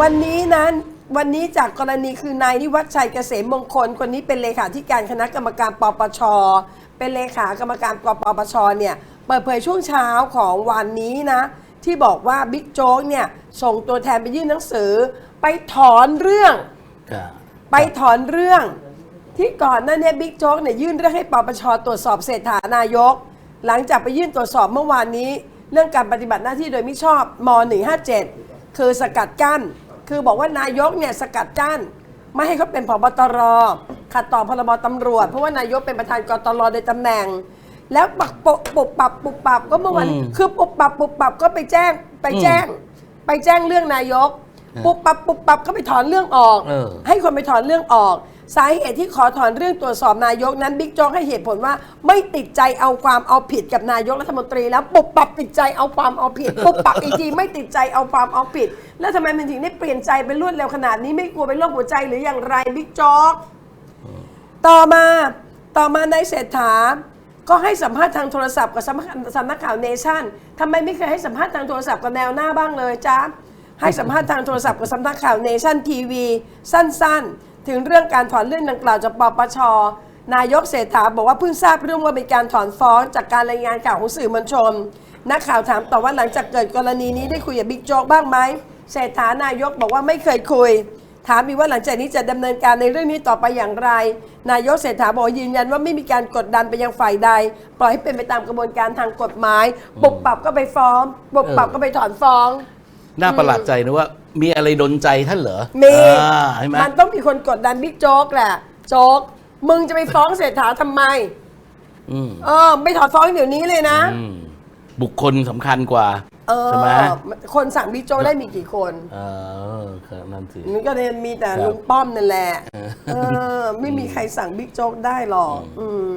วันนี้นั้นวันนี้จากกรณีคือนายนิวัฒชัยเกษมมงคล คนนี้เป็นเลขาธิการคณะกรรมการปปช เป็นเลขากรรมการปปปชเนี่ยเปิดเผยช่วงเช้าของวันนี้นะ ที่บอกว่าบิ๊กโจ๊กเนี่ยส่งตัวแทนไปยื่นหนังสือ ไปถอนเรื่องครับไปถอนเรื่อง ที่ก่อนหน้าเนี้บิ๊กโจ๊กเนี่ยยื่นเรื่องให้ปปชตรวจสอบเศรษฐานายก หลังจากไปยื่นตรวจสอบเมื่อวานนี้ เรื่องการปฏิบัติหน้าที่โดยมิชอบม 157 คือสกัดกั้น คือบอกว่านายกเนี่ยสกัดกั้น ไม่ให้เขาเป็นผบตรขัดต่อพรบตำรวจ เพราะว่านายกเป็นประธานกตรโดยตำแหน่ง แล้วปักปุบปุบปับปุบปับก็เมื่อวันนี้คือปุบปับปุบปับก็ไปแจ้งไปแจ้ง ไปแจ้งเรื่องนายก ปุบปับปุบปับก็ไปถอนเรื่องออก เออ ให้คนไปถอนเรื่องออก สาเหตุที่ขอถอนเรื่องตรวจสอบนายกนั้นบิ๊กโจ๊กให้เหตุผลว่า ไม่ติดใจเอาความเอาผิดกับนายกรัฐมนตรี แล้วปุบปับติดใจเอาความเอาผิดปุบปับอีกทีไม่ติดใจเอาความเอาผิด แล้วทำไมมันถึงได้เปลี่ยนใจไปรวดเร็วขนาดนี้ไม่กลัวเป็นโรคหัวใจหรืออย่างไรบิ๊กโจ๊กต่อมาต่อมาในายเศรษฐาก็ให้สัมภาษณ์ทางโทรศัพท์กับสำนักข่าวเนชั่นทำไมไม่เคยให้สัมภาษณ์ทางโทรศัพท์กับแนวหน้าบ้างเลยจ๊ะให้สัมภาษณ์ทางโทรศัพท์กับสำนักข่าวเนชั่นทีวีสั้น ๆ ถึงเรื่องการถอนเรื่องดังกล่าวจากปปชนายกเศรษฐาบอกว่าเพิ่งทราบเรื่องว่ามีการถอนฟ้องจากการรายงานข่าวของสื่อมวลชน นักข่าวถามต่อว่าหลังจากเกิดกรณีนี้ได้คุยกับบิ๊กโจ๊กบ้างไหมเศรษฐานายกบอกว่าไม่เคยคุย ถามอีกว่าหลังจากนี้จะดำเนินการในเรื่องนี้ต่อไปอย่างไร นายกเศรษฐาบอกยืนยันว่าไม่มีการกดดันไปยังฝ่ายใด ปล่อยให้เป็นไปตามกระบวนการทางกฎหมายปุบปรับก็ไปฟ้องปุบปรับก็ไปถอนฟ้อง น่าประหลาดใจนะว่า มีอะไรดนใจท่านเหรอมีอ่าใช่ไหมมันต้องมีคนกดดันบิ๊กโจ๊กแหละโจ๊กมึงจะไปฟ้องเศรษฐาทำไม อืมเออ ไม่ถอนฟ้องเดี๋ยวนี้เลยนะ อืมบุคคลสำคัญกว่าเออ ใช่ไหมคนสั่งบิ๊กโจ๊กได้มีกี่คนเออครับนั่นสิมันก็เลยมีแต่ครับ ลุงป้อมนั่นแหละเออเออ ไม่มีใครสั่งบิ๊กโจ๊กได้หรอก อืม